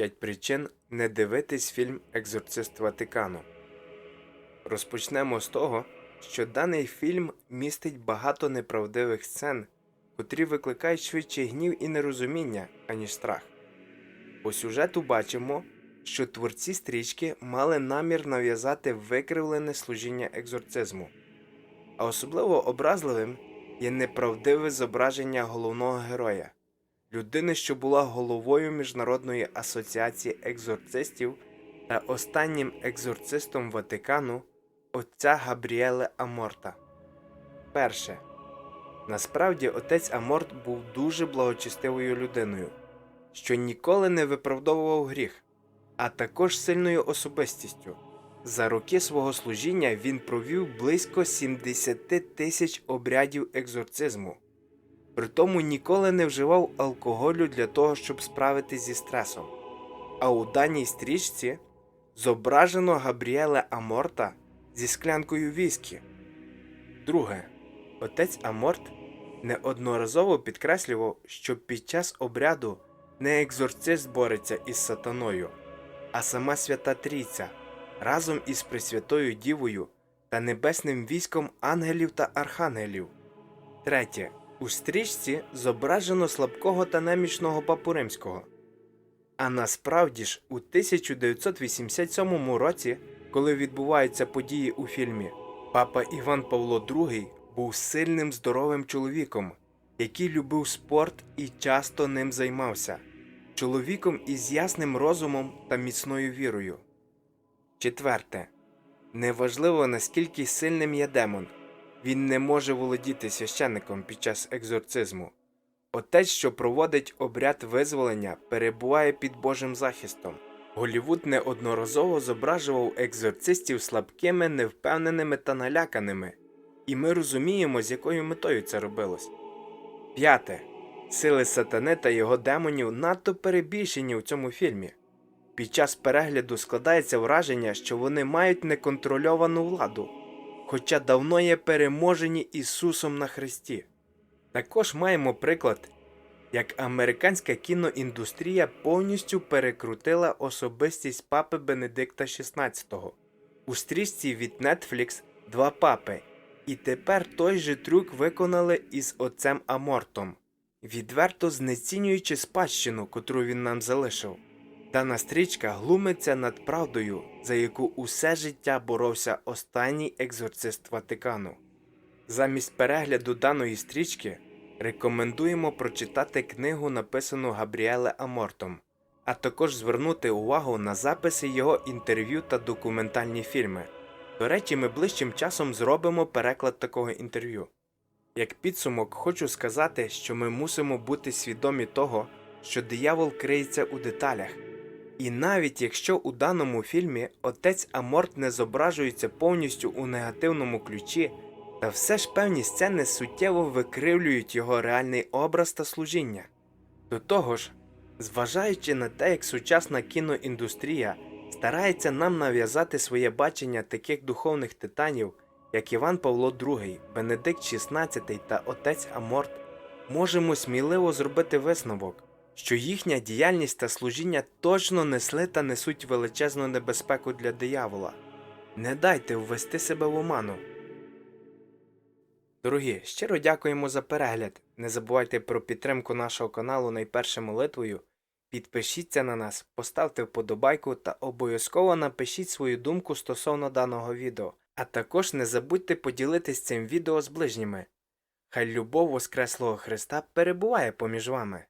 П'ять причин не дивитись фільм Екзорцист Ватикану. Розпочнемо з того, що даний фільм містить багато неправдивих сцен, котрі викликають швидше гнів і нерозуміння, аніж страх. По сюжету бачимо, що творці стрічки мали намір нав'язати викривлене служіння екзорцизму, а особливо образливим є неправдиве зображення головного героя людини, що була головою Міжнародної асоціації екзорцистів та останнім екзорцистом Ватикану отця Габріеле Аморта. Перше. Насправді отець Аморт був дуже благочестивою людиною, що ніколи не виправдовував гріх, а також сильною особистістю. За роки свого служіння він провів близько 70 тисяч обрядів екзорцизму. Притому ніколи не вживав алкоголю для того, щоб справитись зі стресом. А у даній стрічці зображено Габріеле Аморта зі склянкою віскі. Друге, отець Аморт неодноразово підкреслював, що під час обряду не екзорцист бореться із сатаною, а сама Свята Трійця разом із Пресвятою Дівою та небесним військом ангелів та архангелів. Третє. У стрічці зображено слабкого та немічного папу римського. А насправді ж у 1987 році, коли відбуваються події у фільмі, папа Іван Павло II був сильним здоровим чоловіком, який любив спорт і часто ним займався, чоловіком із ясним розумом та міцною вірою. Четверте. Неважливо наскільки сильним є демон, він не може володіти священником під час екзорцизму. Отець, що проводить обряд визволення, перебуває під Божим захистом. Голівуд неодноразово зображував екзорцистів слабкими, невпевненими та наляканими, і ми розуміємо, з якою метою це робилось. П'яте. Сили сатани та його демонів надто перебільшені у цьому фільмі. Під час перегляду складається враження, що вони мають неконтрольовану владу, хоча давно є переможені Ісусом на Христі. Також маємо приклад, як американська кіноіндустрія повністю перекрутила особистість папи Бенедикта XVI. У стрічці від Netflix два папи, і тепер той же трюк виконали із отцем Амортом, відверто знецінюючи спадщину, котру він нам залишив. Дана стрічка глумиться над правдою, за яку усе життя боровся останній екзорцист Ватикану. Замість перегляду даної стрічки рекомендуємо прочитати книгу, написану Габріеле Амортом, а також звернути увагу на записи його інтерв'ю та документальні фільми. До речі, ми ближчим часом зробимо переклад такого інтерв'ю. Як підсумок, хочу сказати, що ми мусимо бути свідомі того, що диявол криється у деталях. І навіть якщо у даному фільмі отець Аморт не зображується повністю у негативному ключі, та все ж певні сцени суттєво викривлюють його реальний образ та служіння. До того ж, зважаючи на те, як сучасна кіноіндустрія старається нам нав'язати своє бачення таких духовних титанів, як Іван Павло II, Бенедикт XVI та отець Аморт, можемо сміливо зробити висновок що їхня діяльність та служіння точно несли та несуть величезну небезпеку для диявола. Не дайте ввести себе в оману. Дорогі, щиро дякуємо за перегляд. Не забувайте про підтримку нашого каналу найперше молитвою. Підпишіться на нас, поставте вподобайку та обов'язково напишіть свою думку стосовно даного відео. А також не забудьте поділитись цим відео з ближніми. Хай любов Воскреслого Христа перебуває поміж вами.